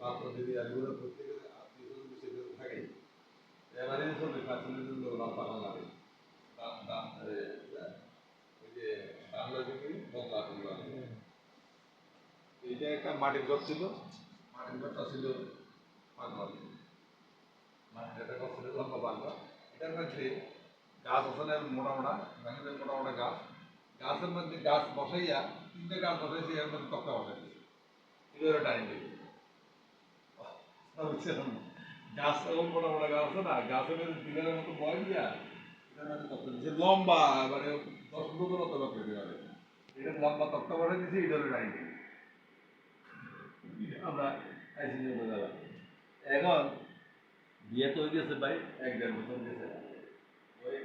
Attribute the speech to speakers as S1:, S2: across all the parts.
S1: দাম যে একটা মাটির ঘর ছিল, মাটির ঘরটা ছিল। মাটির একটা ছিল লম্বা গাছ মোটা গাছের মোটা মোটা গাছ গাছের মধ্যে গাছ বসাইয়া তিনটে গাছ বসাইছে এর মধ্যে তক্তা বসাইছে এগুলো গাছ তখন মোটা মোটা গাছ আছে না? গাছের মধ্যে মতো বয় দিয়া? লম্বা মানে দশ ফুট মতো এটা লম্বা তক্তা বসাই দিচ্ছে এটা হলো আমরা যাব এখন বিয়ে তো হয়ে গেছে ভাই এক দেড় বছর গেছে। ওই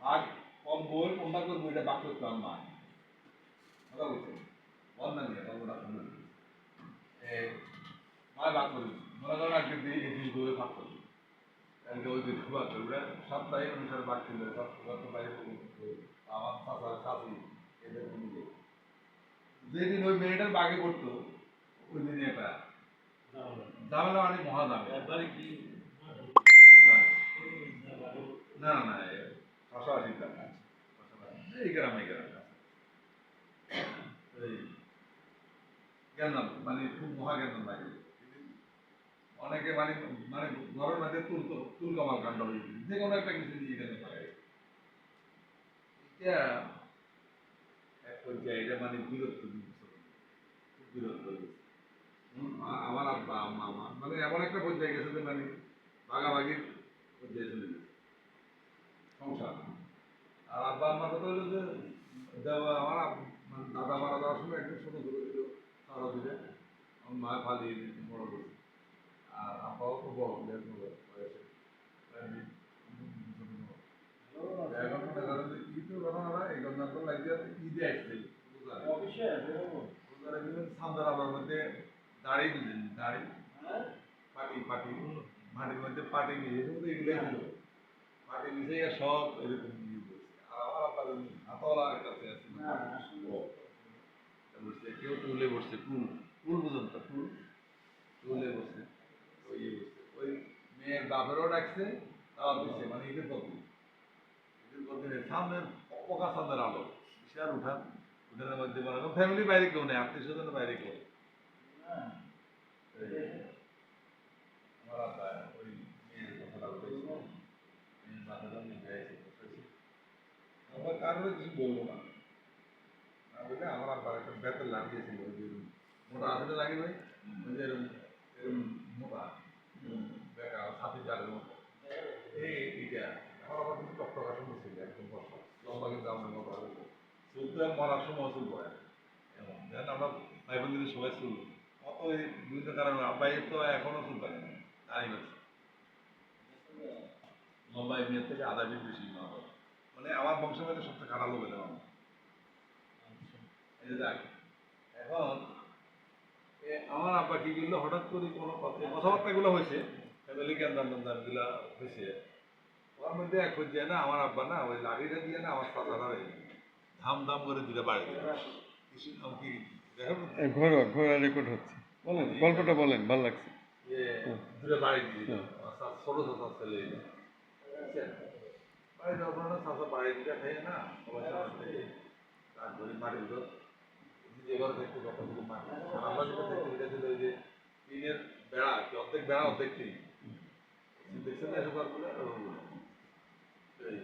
S1: আগ কম বই কোনটা করব এটা বাক করতে আমার মা কথা বলছে। বল না নিয়ে গল্পটা মা বাক করি মনে করেন দিয়ে এই দুই বই ভাগ ওই সপ্তাহে অনুসারে সপ্তাহে আমার এদের নিয়ে যেদিন ওই মেয়েটার বাগে করতো ওই দিনে একটা ঝামেলা মানে মহা ঝামেলা
S2: একবারে কি।
S1: না না না ছশো আশি টাকা এই গ্রাম এই গ্রাম এই জ্ঞান মানে খুব মহা জ্ঞান লাগে। অনেকে মানে মানে ঘরের মধ্যে তুল তুল কামাল কাণ্ড যে কোনো একটা কিছু নিয়ে গেলে পারে। এটা এক পর্যায়ে এটা মানে বিরক্ত বিরক্ত আমার আব্বা, আম্মা মানে এমন একটা পর্যায়ে গেছে যে মানে ভাগাভাগির পর্যায়ে চলে গেছে। সংসার। আর আব্বা আম্মার কথা হলো যে আমার মানে দাদা মারা যাওয়ার সময় ছোট ছোট ছিল তারা দিলে আমার মা দিতে বড় করছে আর আব্বাও তো বড় দেড় মনে দিলেন দাড়ি পাটি পাটি মাটির মধ্যে পাটি শুধু এগুলোই ছিল পাটি মিশিয়ে সব এরকম নিয়ে বসছে আর আমার আব্বার ওই কাছে আছে কেউ টুলে বসছে টুল টুল বুঝুন তো টুল টুলে বসছে ওই ইয়ে বসছে ওই বাপেরও ডাকছে তাও দিচ্ছে মানে ঈদের কদিন ঈদের কদিনের সামনে পকা সামনের আলো। বিশাল উঠান উঠানের মধ্যে মনে করেন ফ্যামিলি বাইরে কেউ নেই আত্মীয় স্বজনের বাইরে কেউ। আমার আব্বা ওই মেয়ের কথাটা বলেছিল মেয়ের মাথাটা আমি গাইছি কারণে কিছু বলব না। বলে আমার আব্বার একটা বেতের লাগিয়েছিল ওই যে মোটা আসলে লাগে ভাই ওই যে এরকম এরকম মোটা মতো। এই, এইটা। আবার কিন্তু একদম আমার হবে ভাই বোনদের সবাই অত বিভিন্ন কারণে তো চুল লম্বা থেকে মানে আমার বংশের মধ্যে সবচেয়ে খারাপ এই এখন আমার আব্বা কি করল? হঠাৎ করে কোনো কথা কথাবার্তাগুলো হয়েছে। ফ্যামিলি জ্ঞান দান হয়েছে ওর মধ্যে এক পর্যায়ে না আমার আব্বা না ওই লাঠিটা দিয়ে না আমার চাচারা ধাম ধাম করে দিলে বাড়ি দিল। কিছু নাম কি দেখো
S3: ঘরোয়া ঘরোয়া রেকর্ড হচ্ছে। বলেন গল্পটা বলেন ভালো লাগছে।
S1: দূরে বাড়ি দিয়ে ছোট ছোট ছেলে? বাড়ি দেওয়ার পর না চাচা বাড়ি দিকে খেয়ে না। সবাই তারপরে মাটির ঘর যে ঘর দেখতে কতগুলো মাটি। আর যেটা ছিল ওই যে টিনের বেড়া অর্ধেক বেড়া অর্ধেক টিন। দেখছেন না এসব এই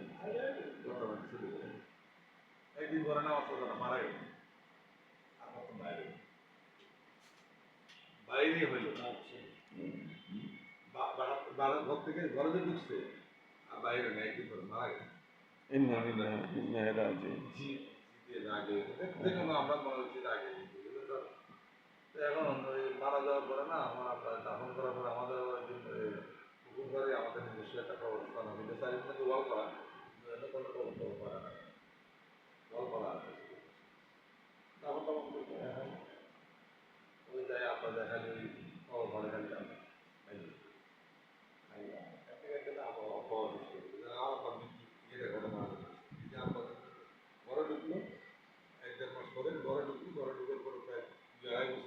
S1: বর্তমানে চলে গেছে। একদিন পরে না আমার মারা গেল আর কত বাইরে? বাইরে হইল বাড়ার ঘর থেকে ঘরে যে ঢুকছে আর বাইরে একদিন পরে মারা আমরা মনে হচ্ছে আগে এখন মারা যাওয়ার পরে না আমার আপনার দাফন করার পরে আমাদের ঘরে আমাদের নিজস্ব একটা কবরস্থান আছে এটা চারিদিকে ওয়াল করা। কোনো কবর করা না ওয়াল করা আছে। দাফন টাফন ওই যায় দেখা ঘরে ঘরে ঢুকলো মাস পরে ঘরে ঢুকলো ঘরে ঢুকার পরে প্রায় দুই আড়াই বছর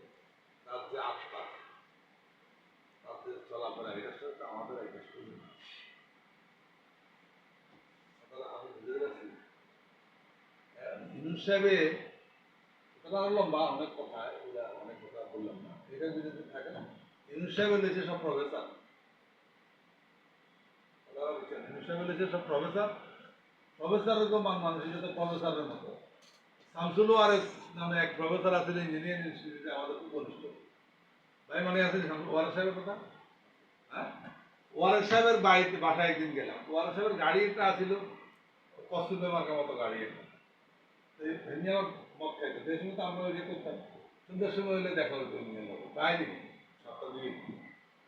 S1: তার যে আত্মা তার সাথে অনেক কথা অনেক কথা বললাম না। এটা যদি থাকে না ইউনুস হলেছে সব প্রফেসর। ইউনুস হলেছে সব প্রফেসর। প্রফেসরের তো মান মানুষের তো প্রফেসরের মতো। শামসুল ওয়ারেস নামে এক প্রফেসর আছেন ইঞ্জিনিয়ারিং ইনস্টিটিউটে আমাদের খুব ঘনিষ্ঠ ভাই, মনে আছে ওয়ারেস সাহেবের কথা? হ্যাঁ? ওয়ারেস সাহেবের বাড়িতে, বাসায় একদিন গেলাম। ওয়ারেস সাহেবের গাড়ি একটা আছিল কস্তুমে মার্কার মতো গাড়ি একটা। তো এমনি আমার মত খাইতো। সেই সময় তো আমরা ওই যে করতাম। সন্ধ্যার সময় হলে দেখা হতো এমনি আমার তাই দিকে সপ্তাহ দিকে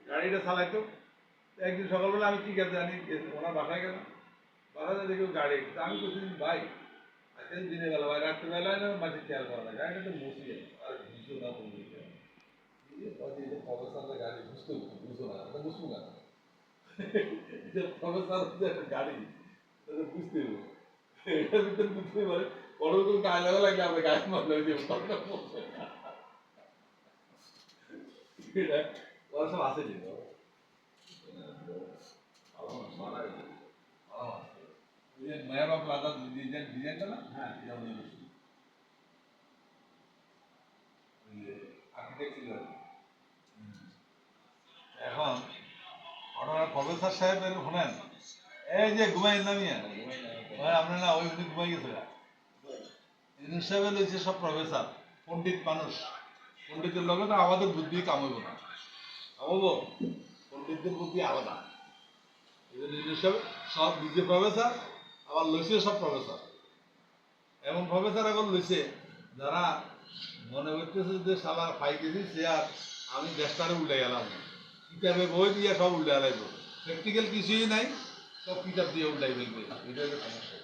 S1: গাড়িটা চালাইতো। তো একদিন সকালবেলা আমি ঠিক আছে জানি? ওনার বাসায় গেলাম। বাসায় দেখি গাড়ি তা আমি বলছি, ভাই আজকে দিনের বেলা ভাই রাত্রিবেলায় না মাঝে খেয়াল করা যায় গাড়িটা তো মুসি আর বুঝছ না বন্ধু প্রফেসরের গাড়ি বুঝতে বুঝো না এটা বুঝব না যে প্রফেসর গাড়ি তাহলে বুঝতে হবে এটার ভিতরে বুঝতে পারে বড় কোনো গায়ে লাগা লাগলে আমরা গায়ে মারলে ওই যে ফটোটা পড়ছে এটা ওরা সব আছে যে মেয়ার অফ প্লাজা ডিজাইন ডিজাইনটা না? হ্যাঁ। যে ছিল এখন আপনারা প্রফেসর সাহেবের শোনেন। এই যে ঘুমাই নামিয়া ওই আপনার না ওই উনি ঘুমাই গেছে ইউনুস সাহেব হচ্ছে সব প্রফেসর পণ্ডিত মানুষ। পণ্ডিতের লগে তো আমাদের বুদ্ধি কামাবো না। কামাবো পণ্ডিতদের বুদ্ধি আলাদা। এই জন্য সব নিজে প্রফেসর আবার লইছে সব প্রফেসর এমন প্রফেসর এখন লইছে, যারা মনে করতেছে যে সালা পাইতেছি সে আর আমি দেশটারে উল্টে গেলাম কিতাবে বই দিয়ে সব উল্টে গেলাম প্র্যাকটিক্যাল কিছুই নাই, সব কিতাব দিয়ে উল্টাই ফেলবে। এটা সমস্যা।